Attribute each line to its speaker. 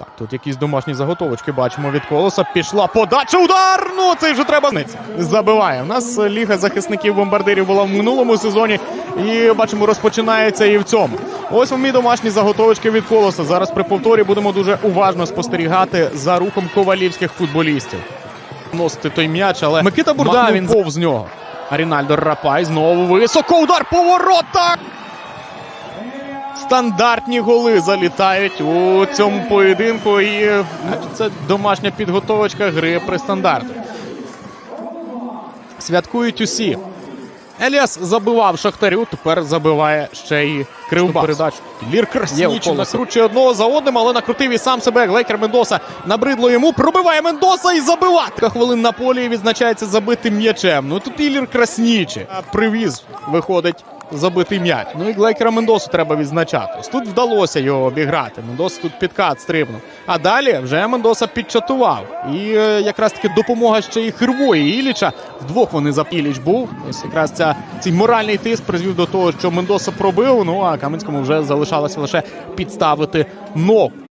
Speaker 1: Так, тут якісь домашні заготовочки бачимо від колоса. Пішла подача. Удар! Ну це вже треба. Забиває. У нас ліга захисників бомбардирів була в минулому сезоні. І бачимо, розпочинається і в цьому. Ось мої домашні заготовочки від колоса. Зараз при повторі будемо дуже уважно спостерігати за рухом ковалівських футболістів. Носити той м'яч, але Микита Бурда він повз нього. А Рінальдо Рапай знову високо удар по воротах. Стандартні голи залітають у цьому поєдинку. І е, це домашня підготовочка гри при стандарту. Святкують усі. Еліас забивав Шахтарю, тепер забиває ще й криву
Speaker 2: Ступас.
Speaker 1: Лір Красніч накручує одного за одним, але накрутив і сам себе. Глейкер Мендоса набридло йому. Пробиває Мендоса і забивати. Хвилин на полі і відзначається забитим м'ячем. Ну тут Ілір Краснічі. Привіз виходить забитий м'яч. Ну і Глейкера Мендосу треба відзначати. Ось Тут вдалося його обіграти. Мендос тут підкат стрибнув. А далі вже Мендоса підчатував. І е, якраз таки допомога ще і Хирвої і Іліча. Вдвох вони за Іліч був. Ось якраз ця цей моральний тиск призвів до того, що Мендоса пробив. Ну а Каменському вже залишалося лише підставити ногу.